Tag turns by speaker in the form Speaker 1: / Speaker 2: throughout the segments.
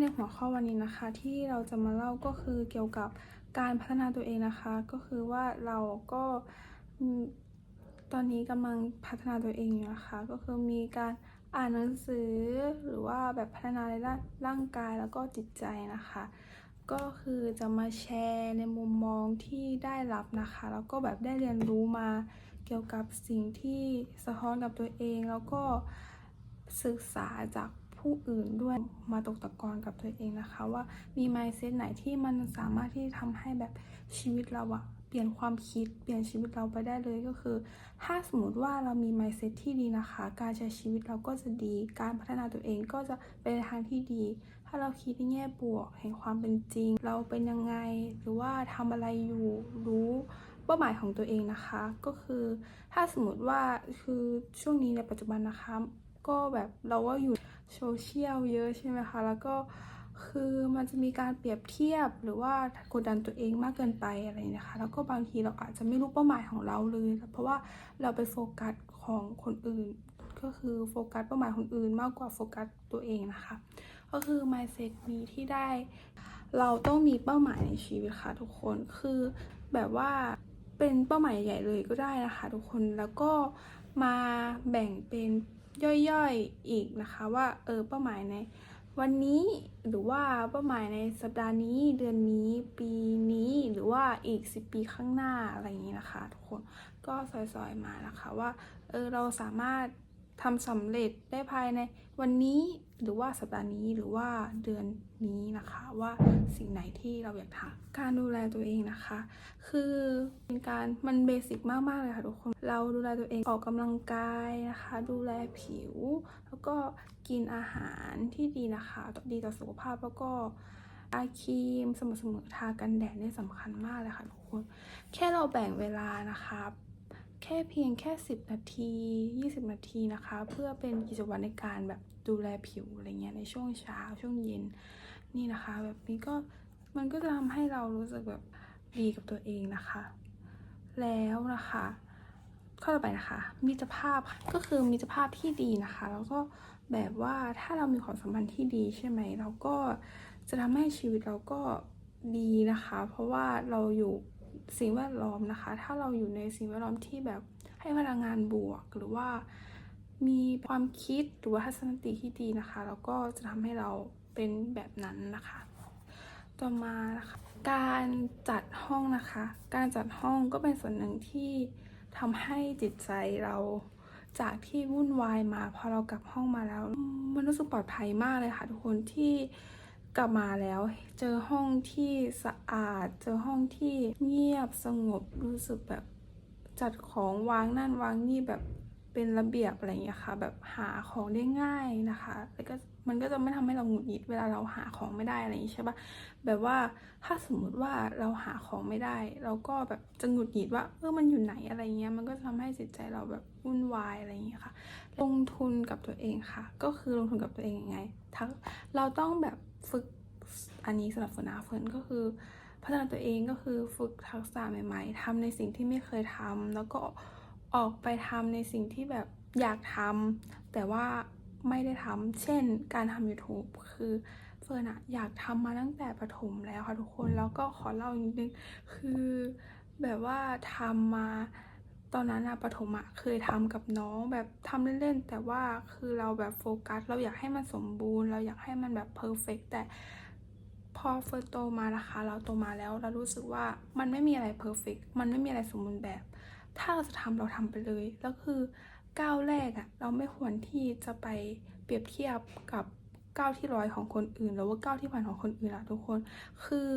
Speaker 1: ในหัวข้อวันนี้นะคะที่เราจะมาเล่าก็คือเกี่ยวกับการพัฒนาตัวเองนะคะ ก็คือว่าเราก็ตอนนี้กำลังพัฒนาตัวเองอยู่นะคะก็คือมีการอ่านหนังสือหรือว่าแบบพัฒนาในด้านร่างกายแล้วก็จิตใจนะคะ ก็คือจะมาแชร์ในมุมมองที่ได้รับนะคะ แล้วก็แบบได้เรียนรู้มาเกี่ยวกับสิ่งที่สะท้อนกับตัวเอง แล้วก็ศึกษาจาก ผู้อื่นด้วยมาตกตะกอนกับตัวเองนะคะ ว่ามี mindset ไหนที่มันสามารถที่ทำให้แบบชีวิตเราอะเปลี่ยนความคิด เปลี่ยนชีวิตเราไปได้เลยก็คือ ถ้าสมมติว่าเรามี mindset ที่ดีนะคะ การใช้ชีวิตเราก็จะดี การพัฒนาตัวเองก็จะไปในทางที่ดี ถ้าเราคิดในแง่บวกแห่งความเป็นจริง เราเป็นยังไง หรือว่าทำอะไรอยู่รู้เป้าหมายของตัวเองนะคะ ก็คือถ้าสมมติว่าคือช่วงนี้ในปัจจุบันนะคะ ก็แบบเราว่าอยู่โซเชียลเยอะใช่ไหมคะ แล้วก็คือมันจะมีการเปรียบเทียบหรือว่ากดดันตัวเองมากเกินไปอะไรอย่างเงี้ยค่ะแล้วก็บางทีเราอาจจะไม่รู้เป้าหมายของเราเลย เพราะว่าเราไปโฟกัสของคนอื่น ก็คือโฟกัสเป้าหมายคนอื่นมากกว่าโฟกัสตัวเองนะคะ ก็คือ mindset นี้ที่ได้ เราต้องมีเป้าหมายในชีวิตค่ะทุกคนคือแบบว่าเป็นเป้าหมายใหญ่เลยก็ได้นะคะ ทุกคนแล้วก็ มาแบ่งเป็นย่อยๆอีกนะคะว่าเออเป้าหมายในวันนี้หรือว่าเป้าหมายในสัปดาห์นี้เดือนนี้ปีนี้หรือว่าอีก 10 ปีข้างหน้าอะไรอย่างนี้นะคะ ทุกคนก็ซอยๆมานะคะว่าเออเราสามารถ ทำสำเร็จได้ภายในวันนี้หรือว่าสัปดาห์นี้หรือว่าเดือนนี้นะคะว่าสิ่งไหนที่เราอยากทำการดูแลตัวเองนะคะ คือเป็นการมันเบสิกมากๆเลยค่ะทุกคนเราดูแลตัวเองออกกำลังกายนะคะ ดูแลผิว แล้วก็กินอาหารที่ดีนะคะดีต่อสุขภาพแล้วก็อาครีมสม่ำเสมอทากันแดดเนี่ยสำคัญมากเลยค่ะทุกคน แค่เราแบ่งเวลานะคะ แค่เพียงแค่ 10 นาที 20 นาทีนะคะ เพื่อเป็นกิจวัตรในการแบบดูแลผิวอะไรเงี้ยในช่วงเช้าช่วงเย็นนี่นะคะ แบบนี้ก็มันก็จะทำให้เรารู้สึกแบบดีกับตัวเองนะคะ แล้วนะคะข้อต่อไปนะคะ มิตรภาพก็คือมิตรภาพที่ดีนะคะ แล้วก็แบบว่าถ้าเรามีความสัมพันธ์ที่ดีใช่ไหมเราก็จะทำให้ชีวิตเราก็ดีนะคะ เพราะว่าเราอยู่ สิ่งแวดล้อมนะคะ ถ้าเราอยู่ในสิ่งแวดล้อมที่แบบให้พลังงานบวก หรือว่ามีความคิดหรือว่าทัศนคติที่ดีนะคะ แล้วก็จะทำให้เราเป็นแบบนั้นนะคะ ต่อมานะคะการจัดห้องนะคะ การจัดห้องก็เป็นส่วนหนึ่งที่ทำให้จิตใจเราจากที่วุ่นวายมาพอเรากลับห้องมาแล้ว มันรู้สึกปลอดภัยมากเลยค่ะทุกคนที่ กลับมาแล้ว เจอห้องที่สะอาด เจอห้องที่เงียบสงบรู้สึกแบบจัดของวางนั่นวางนี่แบบเป็นระเบียบอะไรอย่างเงี้ยค่ะ แบบหาของได้ง่ายนะคะแล้วก็มันก็จะไม่ทำให้เราหงุดหงิดเวลาเราหาของไม่ได้อะไรอย่างงี้ใช่ปะแบบว่าถ้าสมมุติว่าเราหาของไม่ได้ เราก็แบบจะหงุดหงิดว่าเออมันอยู่ไหนอะไรเงี้ยมันก็จะทำให้จิตใจเราแบบวุ่นวายอะไรอย่างเงี้ยค่ะ ลงทุนกับตัวเองค่ะ ก็คือลงทุนกับตัวเองยังไง ทั้งเราต้องแบบ ฝึกอันนี้สำหรับฝนนะฝนก็คือ พัฒนาตัวเองก็คือฝึกทักษะใหม่ ๆทำในสิ่งที่ไม่เคยทำแล้วก็ออกไปทำในสิ่งที่แบบอยากทำแต่ว่าไม่ได้ทำเช่น การทำ YouTube คือเฟิร์นอะอยากทำมาตั้งแต่ประถมแล้วค่ะทุกคนแล้วก็ขอเล่านิดนึงคือแบบว่าทำมา ตอนนั้นอะประถมอะเคยทำกับน้องแบบทำเล่นๆแต่ว่าคือเราแบบโฟกัส เราอยากให้มันสมบูรณ์ เราอยากให้มันแบบเพอร์เฟกแต่พอเฟิร์นโตมานะคะ เราโตมาแล้วเรารู้สึกว่ามันไม่มีอะไรเพอร์เฟกมันไม่มีอะไรสมบูรณ์แบบ ถ้าเราจะทำเราทำไปเลยแล้วคือก้าวแรกอะเราไม่ควรที่จะไปเปรียบเทียบกับก้าวที่ร้อยของคนอื่น หรือว่าก้าวที่ผ่านของคนอื่นอะทุกคน คือ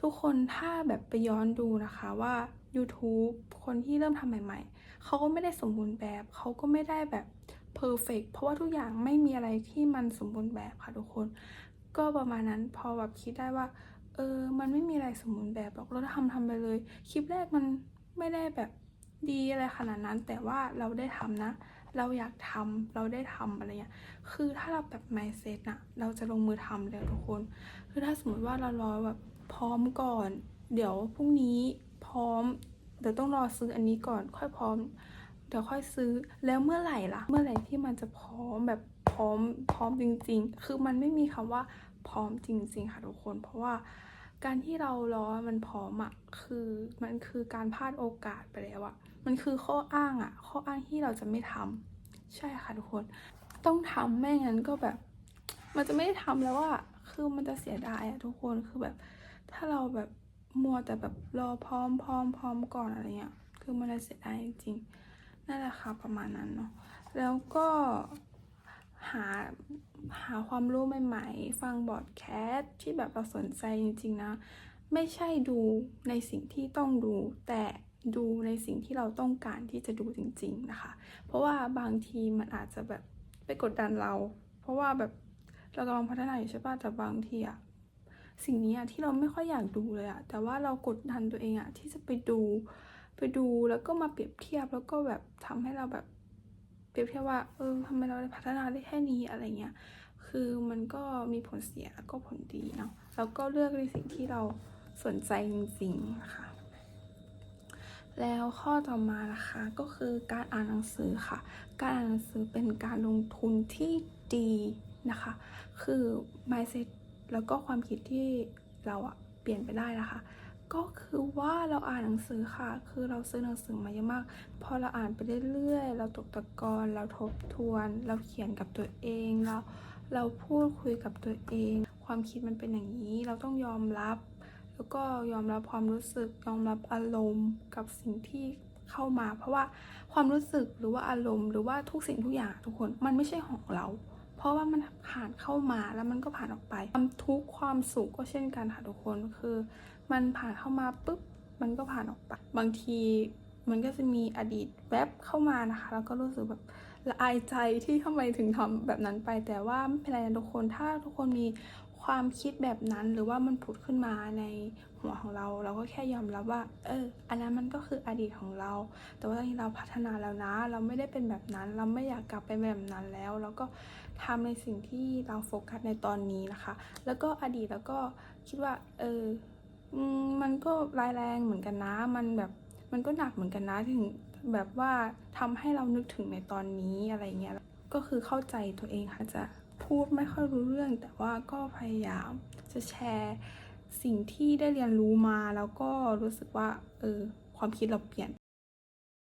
Speaker 1: ทุกคนถ้าแบบไปย้อนดูนะคะว่า YouTube คนที่เริ่มทำใหม่ๆ เขาก็ไม่ได้สมบูรณ์แบบ เขาก็ไม่ได้แบบเพอร์เฟกเพราะว่าทุกอย่างไม่มีอะไรที่มันสมบูรณ์แบบค่ะทุกคน ก็ประมาณนั้นพอแบบคิดได้ว่า เออ มันไม่มีอะไรสมบูรณ์แบบหรอกเราทำทำไปเลย คลิปแรกมันไม่ได้แบบดีอะไรขนาดนั้น แต่ว่าเราได้ทำนะ เราอยากทำเราได้ทำอะไรเงี้ย คือถ้าเราแบบ mindset นะเราจะลงมือทำเลยทุกคน คือถ้าสมมติว่าเรารอแบบพร้อมก่อน เดี๋ยวพรุ่งนี้ พร้อม เดี๋ยวต้องรอซื้ออันนี้ก่อนค่อยพร้อม เดี๋ยวค่อยซื้อแล้วเมื่อไหร่ล่ะ เมื่อไหร่ที่มันจะพร้อมแบบพร้อมพร้อมจริง ๆ คือมันไม่มีคำว่าพร้อมจริง ๆ ค่ะทุกคน เพราะว่าการที่เรารอมันพร้อมอะคือมันคือการพลาดโอกาสไปแล้วอะมันคือข้ออ้างอะข้ออ้างที่เราจะไม่ทำใช่ค่ะทุกคน ต้องทำไม่งั้นก็แบบ มันจะไม่ได้ทำแล้วอะคือมันจะเสียดายอะทุกคนคือแบบ ถ้าเราแบบ มัวแต่แบบรอพร้อมพร้อมพร้อมก่อนอะไรเงี้ย คือมันจะเสียดายจริงๆ นั่นแหละค่ะประมาณนั้นเนาะ แล้วก็หาหาความรู้ใหม่ๆ ฟังบอดแคสที่แบบเราสนใจจริงๆนะ ไม่ใช่ดูในสิ่งที่ต้องดู แต่ดูในสิ่งที่เราต้องการที่จะดูจริง ๆนะคะ เพราะว่าบางทีมันอาจจะแบบไปกดดันเรา เพราะว่าแบบเรากำลังพัฒนาอยู่ใช่ป่ะแต่บางทีอะ สิ่งนี้อะที่เราไม่ค่อยอยากดูเลยอะแต่ว่าเรากดดันตัวเองอะที่จะไปดูไปดูแล้วก็มาเปรียบเทียบแล้วก็แบบทำให้เราแบบเปรียบเทียบว่าเออทำไมเราได้พัฒนาได้แค่นี้อะไรเงี้ยคือมันก็มีผลเสียแล้วก็ผลดีเนาะแล้วก็เลือกในสิ่งที่เราสนใจจริงๆนะคะแล้วข้อต่อมานะคะก็คือการอ่านหนังสือค่ะ การอ่านหนังสือเป็นการลงทุนที่ดีนะคะ คือ mindset แล้วก็ความคิดที่เราอะเปลี่ยนไปได้นะคะ ก็คือว่าเราอ่านหนังสือค่ะ คือเราซื้อหนังสือมาเยอะมาก พอเราอ่านไปเรื่อยๆ เราตกตะกอนเราทบทวน เราเขียนกับตัวเองเราเราพูดคุยกับตัวเอง ความคิดมันเป็นอย่างนี้ เราต้องยอมรับ แล้วก็ยอมรับความรู้สึก ยอมรับอารมณ์กับสิ่งที่เข้ามา เพราะว่าความรู้สึกหรือว่าอารมณ์ หรือว่าทุกสิ่งทุกอย่างทุกคนมันไม่ใช่ของเรา เพราะว่ามันผ่านเข้ามาแล้วมันก็ผ่านออกไป ความทุกข์ความสุขก็เช่นกันค่ะทุกคนคือ มันผ่านเข้ามาปุ๊บมันก็ผ่านออกไป บางทีมันก็จะมีอดีตแวบเข้ามานะคะ แล้วก็รู้สึกแบบละอายใจที่ทำไมถึงทำแบบนั้นไป แต่ว่าไม่เป็นไรนะทุกคนถ้าทุกคนมี ความคิดแบบนั้นหรือว่ามันผุดขึ้นมาในหัวของเรา เราก็แค่ยอมรับว่า เออ อันนั้นมันก็คืออดีตของเรา แต่ว่าตอนนี้เราพัฒนาแล้วนะ เราไม่ได้เป็นแบบนั้น เราไม่อยากกลับไปแบบนั้นแล้ว แล้วก็ทำในสิ่งที่เราโฟกัสในตอนนี้นะคะ แล้วก็อดีตแล้วก็คิดว่า เออมมันก็ร้ายแรงเหมือนกันนะ มันแบบมันก็หนักเหมือนกันนะถึงแบบว่าทำให้เรานึกถึงในตอนนี้อะไรเงี้ยก็คือเข้าใจตัวเองค่ะจะ พูดไม่ค่อยรู้เรื่อง แต่ว่าก็พยายามจะแชร์สิ่งที่ได้เรียนรู้มาแล้วก็รู้สึกว่าเออความคิดเราเปลี่ยน